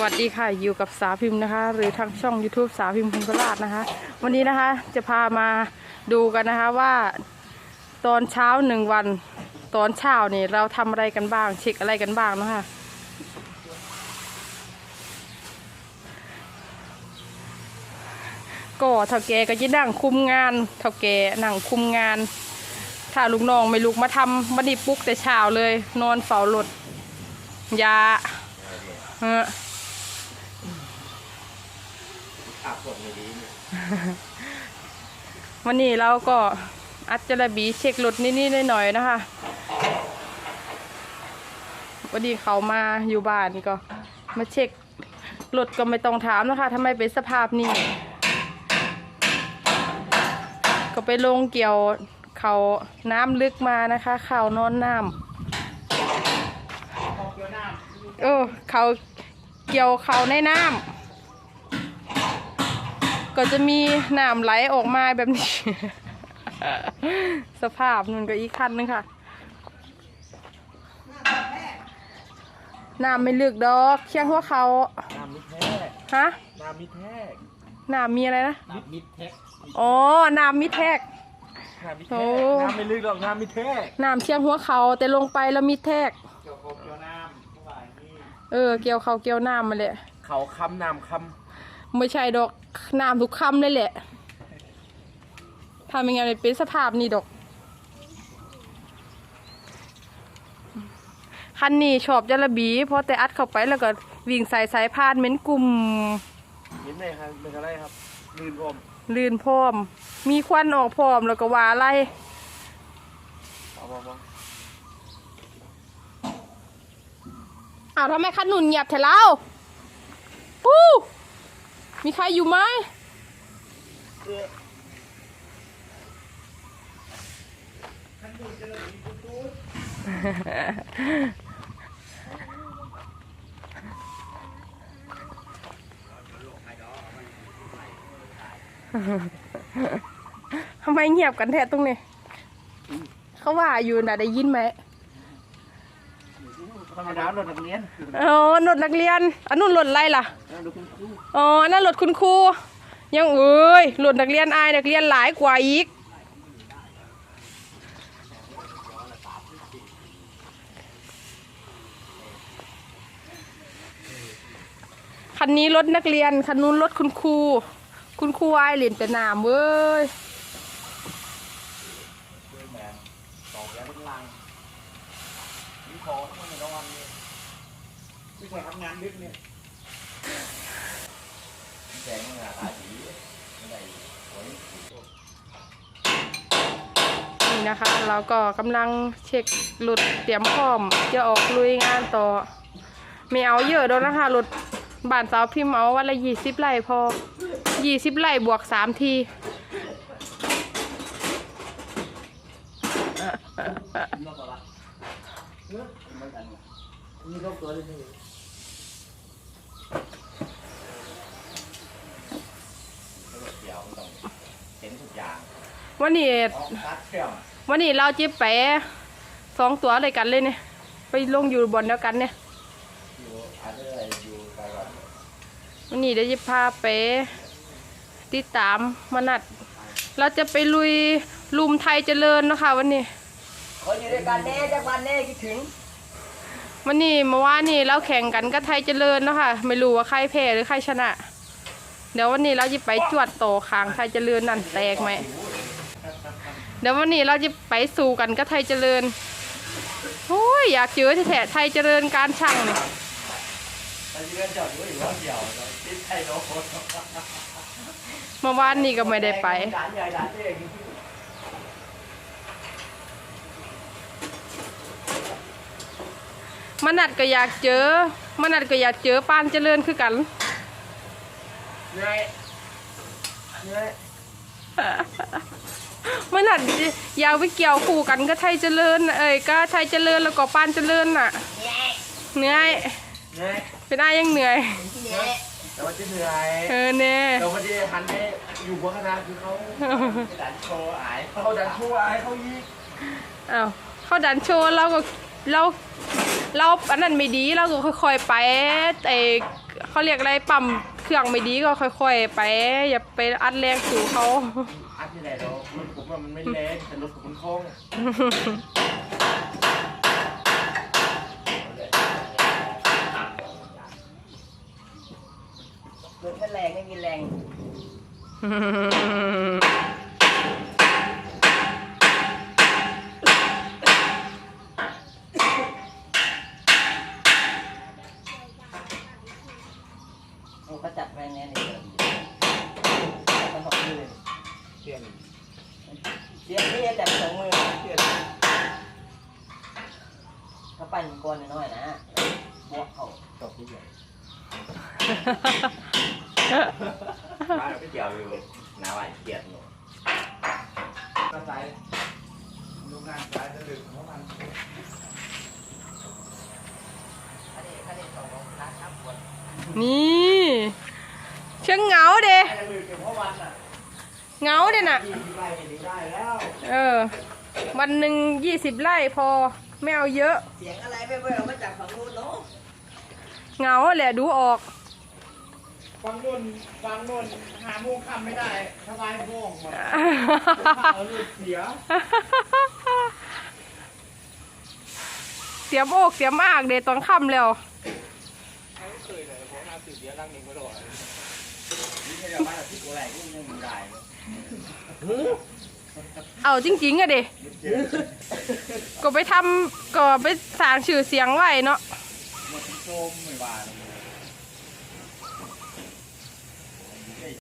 สวัสดีค่ะอยู่กับสาวพิมพ์นะคะ หรือทางช่อง YouTube สาวพิมพ์คุณพราชนะคะ วันนี้นะคะจะพามาดูกันนะคะว่า ตอนเช้าหนึ่งวัน ตอนเช้านี่เราทำอะไรกันบ้างเช็คอะไรกันบ้างนะคะก็เท่าแกก็จะนั่งคุมงานเท่าแกนั่งคุมงาน ถ้าลูกน้องไม่ลุกมาทำบันนี้ปลุ๊กแต่เช้าเลย นอนเฝ้ารถยาเอ ออาบฝนไม่ดีเนี่ยวันนี้เราก็อัดจระบีเช็ครถนิดๆหน่อยๆนะคะวันนี้เขามาอยู่บ้านก็ มาเช็ครถก็ไม่ต้องถามนะคะทำไมเป็นสภาพนี้ ก็ไปลงเกี่ยวเขาน้ำลึกมานะคะเข่านอนน้ำเออเขาเกี่ยวเขาในน้ำ ก็จะมีน้ำไหลออกมาแบบนี้ สภาพนั่นก็อีกคันนึงค่ะน้ำไม่ลึกดอกเชียงหัวเขาน้ำมิดแทกฮะน้ำมิดแทกน้ำมีอะไรนะน้ำมิดแทกอ๋อน้ำมิดแทกน้ำมิดโอ้แทกน้ำไม่ลึกหรอกน้ำมิดแทกน้ำเชียงหัวเขาแต่ลงไปแล้วมิดแทกเกี่ยวกับเกี่ยวน้ำเข้าไปนี่เออเกี่ยวเขาเกี่ยวน้ำมาเลยเขาคำน้ำค ไม่ใช่ดอกน้ำทุกคำเลยแหละทำยังไงเป็นสภาพนี้ดอกคันนี้ชอบจระบีเพราะแต่อัดเข้าไปแล้วก็วิ่งใส่สายพานเหม็นกลุ่มำยิ้มเลยครับเป็นอะไรครับลื่นอมลื่นพร้อม มีควันออกพร้อมแล้วก็ว่าอะไรเอามามาอ้าวทำไมคันหนุนเงียบแถเราปู้ มีใครอยู่ไหมทำไมเงียบกันแท้ตรงนี้ เขาว่าอยู่น่ะได้ยินไหม ธรรมดาเรานักเรียนอ๋อรถนักเรียนอันนู้นรถอะไรล่ะแล้วดูคุณครูอ๋ออันนั่นรถคุณครูยังเอ้ยรถนักเรียนอายนักเรียนหลายกว่าอีกคันนี้รถนักเรียนคันนู้นรถคุณครูคุณครูอายเหรียญแต่นามเว้ยแมนสองแล้วเป็นลังมีของมันในรางวัลเนี่ย ไม่ใช่ทำงานลึกเนี่ยแสงมันราคาดีไม่ได้โอ้ยนี่นะคะ เราก็กำลังเช็คหลุดเตรียมพร้อม จะออกลุยงานต่อไม่เอาเยอะแล้วนะคะหลุดบ้านสาวพิมพ์เอาวันละยี่สิบไร่พอยี่สิบไร่บวกสามที นี่ก็ตัวเลยนี่เดี๋ยวมันต้องเห็นทุกอย่างวันนี้ตัดเที่ยววันนี้เราจะไปสองตัวเลยกันเลยเนี่ย ไปลงอยู่บนเดียวกันเนี่ย อยู่อาจจะอะไรอยู่ไกลก่อนวันนี้เดี๋ยวจะพาไปติดตามมานัด เราจะไปลุยลุมไทยเจริญเนาะคะวันนี้ คนอยู่ด้วยกันแน่จักวันแน่คิดถึง วันนี้เมื่อวานนี้เราแข่งกันกับไทยเจริญเนาะค่ะ ไม่รู้ว่าใครแพ้หรือใครชนะ เดี๋ยววันนี้เราจะไปจวดโตขางไทยเจริญนั่นแตกไหมเดี๋ยววันนี้เราจะไปสู่กันกับไทยเจริญโอ้ยอยากเจอแท้ไทยเจริญการช่างนี่ไปเรื่อยจอดอยู่อยู่ว่าเดียวติดไทยโน้ตเมื่อวานนี้ก็ไม่ได้ไป ด่านใหญ่ด่านเอง มานัดก็อยากเจอมานัดก็อยากเจอปานเจริญคือกันเหนื่อยเหนื่อยมานัดอยากไปเกี่ยวคู่กันก็ไทยเจริญ เอ้ยก็ไทยเจริญแล้วก็ปานเจริญน่ะเหนื่อยเหนื่อยเป็นอ้ายยังเหนื่อยแต่ว่าจะเหนื่อยเออเน่แต่ว่าจะหันไปอยู่บนคณะคือเขาดันโชว์อายเขาดันโชว์อายเขายิงอ้าวเขาดันโชว์เราก็เรา เราอันนั้นไม่ดีเราก็ค่อย ๆ ไปไอเขาเรียกอะไรปั๊มเครื่องไม่ดีก็ค่อย ๆ ไป อย่าไปอัดแรงสู่เขาอัดที่ไหนเราผมว่ามันไม่แรงแต่รถผมมันคล่องรถไม่แรงไม่มีแรงโอ้ก็จัดแรงแน่นี่เลยต้องขอบคุณเลยเที่ยงเสียงนี่จับสองมือเที่ยงถ้าปั่นก้อนน้อยๆนะบวกเขาตกที่ใหญ่บ้านเราไม่เกี่ยวอยู่หนาไหวเกียดหนูกระจายโรงงานสายจะดึงเพราะมันอัน เชิงเหงาเด้อเหงาเด้น่ะ เออ วันหนึ่งยี่สิบไร่พอไม่เอาเยอะ เสียงอะไรเบ้อๆมาจากฝั่งนู้นเนาะเหงาแหละดูออก ฟังนู่นฟังนู่นหาโมงคำไม่ได้ทลายโมงหมดเอาลูกเสียเสียมอกเสียมอากเดตอนค่ำแล้ว ไม่เคยเลยเพราะงานสื่อเสียรังหนึ่งไม่รอดนี่แค่บ้านที่โกแหลกนี่ยังได้ เอาจริงๆอะเดก็ไปทำก็ไปสร้างชื่อเสียงไว้เนาะ หมดโจมไม่ว่าเลย